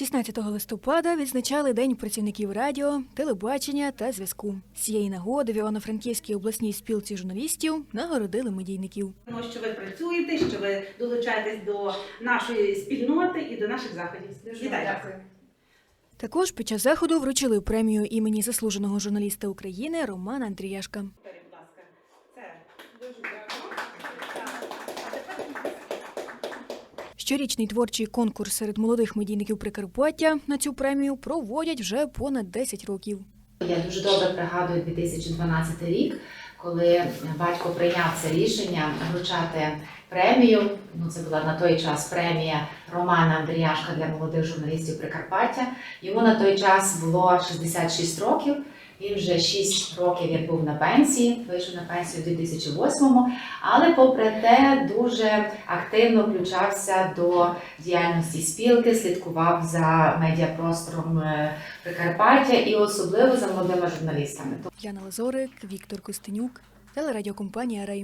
16 листопада відзначали День працівників радіо, телебачення та зв'язку. З цієї нагоди в Івано-Франківській обласній спілці журналістів нагородили медійників. Тому що ви працюєте, що ви долучаєтесь до нашої спільноти і до наших заходів. Вітаю вас. Також під час заходу вручили премію імені заслуженого журналіста України Романа Андріяшка. Щорічний творчий конкурс серед молодих медійників Прикарпаття на цю премію проводять вже понад 10 років. Я дуже добре пригадую 2012 рік, коли батько прийняв це рішення вручати премію. Ну, це була на той час премія Романа Андріяшка для молодих журналістів Прикарпаття. Йому на той час було 66 років. Він вже 6 років як був на пенсії, вийшов на пенсію у 2008-му, але попри те дуже активно включався до діяльності спілки, слідкував за медіапростором е, Прикарпаття і особливо за молодими журналістами. Яна Лазорик, Віктор Костенюк, телерадіокомпанія Рейм.